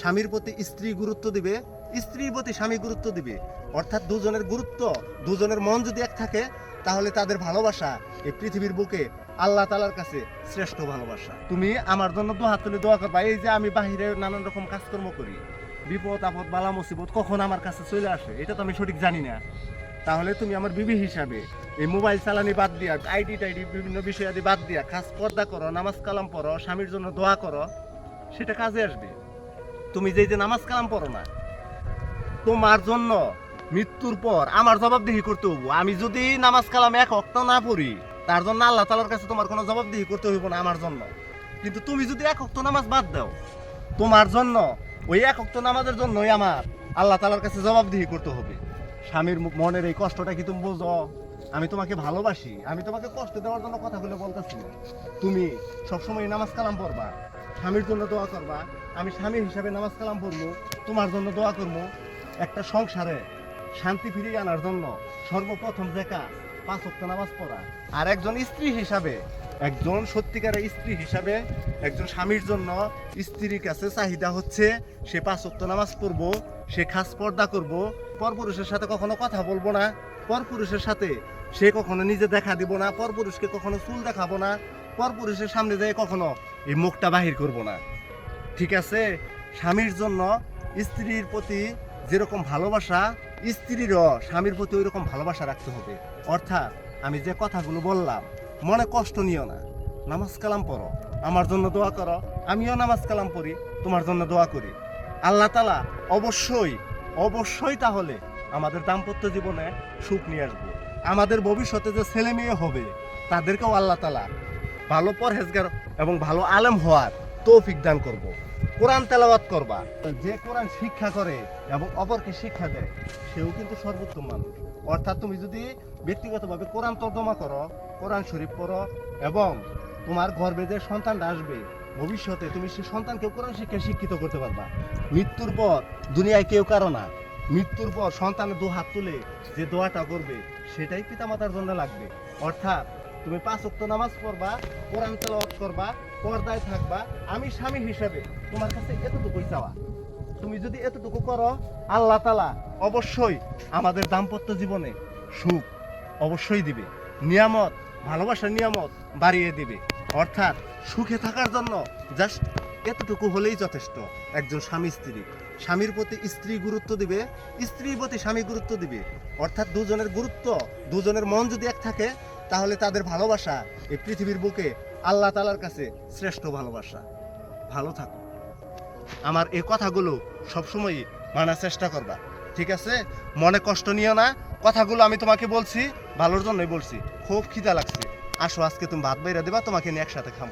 স্বামীর প্রতি স্ত্রী গুরুত্ব দিবে, স্ত্রীর প্রতি স্বামী গুরুত্ব দিবে। অর্থাৎ দুজনের গুরুত্ব, দুজনের মন যদি এক থাকে, তাহলে তাদের ভালোবাসা এই পৃথিবীর বুকে আল্লাহ তালার কাছে শ্রেষ্ঠ ভালোবাসা। তুমি আমার জন্য দু হাত তুলে দোয়া করবা, এই যে আমি বাহিরে নানান রকম কাজকর্ম করি, বিপদ, আপদ, বালা, মুসিবত কখন আমার কাছে চলে আসে, এটা তো আমি সঠিক জানি না। তাহলে তুমি আমার বিবি হিসাবে এই মোবাইল চালানি বাদ দিয়া, আইডি টাইডি বিভিন্ন বিষয়াদি বাদ দিয়া খাস পর্দা করো, নামাজ কালাম পড়ো, স্বামীর জন্য দোয়া করো, সেটা কাজে আসবে। তুমি যেই যে নামাজ কালাম পড়ো না, তোমার জন্য মৃত্যুর পর আমার জবাবদিহি করতে হব আমি যদি নামাজ কালাম এক অক্ত না পড়ি, তার জন্য আল্লাহ তালার কাছে তোমার কোনো জবাবদিহি করতে হইব না আমার জন্য। কিন্তু তুমি যদি এক অক্ত নামাজ বাদ দাও, তোমার জন্য ওই এক অক্ত নামাজের জন্যই আমার আল্লাহ তালার কাছে জবাবদিহি করতে হবে। স্বামীর মনের এই কষ্টটা কি তুমি বোঝো? আমি তোমাকে ভালোবাসি, আমি তোমাকে কষ্ট দেওয়ার জন্য কথাগুলো বলতেছি। তুমি সবসময় নামাজ কালাম পড়বা। স্বামীর জন্য দোয়া করবা। আমি স্বামী হিসাবে নামাজ কালাম পড়ব, তোমার জন্য দোয়া করব। একটা সংসারে শান্তি ফিরিয়ে আনার জন্য সর্বপ্রথম কাজ পাঁচ ওয়াক্ত নামাজ পড়া। আর একজন স্ত্রী হিসাবে, একজন সত্যিকারের স্ত্রী হিসাবে একজন স্বামীর জন্য স্ত্রীর কাছে চাহিদা হচ্ছে, সে পাঁচ ওয়াক্ত নামাজ পড়ব, সে খাস পর্দা করব। পরপুরুষের সাথে কখনো কথা বলব না। পরপুরুষের সাথে সে কখনো নিজে দেখা দিব না, পরপুরুষকে কখনো চুল দেখাবো না। পরপুরুষের সামনে যেয়ে কখনো এই মুখটা বাহির করব না। ঠিক আছে? স্বামীর জন্য স্ত্রীর প্রতি যেরকম ভালোবাসা, স্ত্রীরও স্বামীর প্রতি ওই রকম ভালোবাসা রাখতে হবে। অর্থাৎ আমি যে কথাগুলো বললাম, মনে কষ্ট নিও না। নামাজ কালাম পড়ো। আমার জন্য দোয়া করো। আমিও নামাজ কালাম পড়ি। তোমার জন্য দোয়া করি। আল্লাহ তালা অবশ্যই অবশ্যই তাহলে আমাদের দাম্পত্য জীবনে সুখ নিয়ে আসব। আমাদের ভবিষ্যতে যে ছেলে মেয়ে হবে, তাদেরকেও আল্লাহ তালা ভালো পরহেজগার এবং ভালো আলেম হওয়ার তৌফিক দান করব। কোরআন তেলাওয়াত করবা। যে কোরআন শিক্ষা করে এবং অপরকে শিক্ষা দেয়, সেও কিন্তু সর্বোত্তম মানুষ। অর্থাৎ তুমি যদি ব্যক্তিগতভাবে কোরআন তর্জমা করো, কোরআন শরীফ পড়ো এবং তোমার গর্বে যে সন্তানটা আসবে, ভবিষ্যতে তুমি সেই সন্তানকে কোরআন শিক্ষা শিক্ষিত করতে পারবা। মৃত্যুর পর দুনিয়ায় কেউ কারও না। মৃত্যুর পর সন্তানের দু হাত তুলে যে দোয়াটা করবে, সেটাই পিতামাতার জন্য লাগবে। অর্থাৎ তুমি পাঁচ ওয়াক্ত নামাজ পড়বা, কোরআন তেলাওয়াত করবা, পর্দায় থাকবা। আমি স্বামী হিসেবে তোমার কাছে এতটুকুই চাওয়া। তুমি যদি এতটুকু করো, আল্লাহ তালা অবশ্যই আমাদের দাম্পত্য জীবনে সুখ অবশ্যই দিবে। নিয়ামত, ভালোবাসার নিয়ামত বাড়িয়ে দিবে। অর্থাৎ সুখে থাকার জন্য জাস্ট এতটুকু হলেই যথেষ্ট একজন স্বামী স্ত্রী। স্বামীর প্রতি স্ত্রী গুরুত্ব দিবে, স্ত্রীর প্রতি স্বামী গুরুত্ব দিবে। অর্থাৎ দুজনের গুরুত্ব, দুজনের মন যদি এক থাকে তাহলে তাদের ভালোবাসা এই পৃথিবীর বুকে আল্লাহ তালার কাছে শ্রেষ্ঠ ভালোবাসা। ভালো থাকো। আমার এই কথাগুলো সবসময় মানার চেষ্টা করবা। ঠিক আছে? মনে কষ্ট নিও না। কথাগুলো আমি তোমাকে বলছি, ভালোর জন্যই বলছি। খুব খিদা লাগছে। আসো, আজকে তুমি ভাত বাইরা দেবা, তোমাকে নিয়ে একসাথে খাব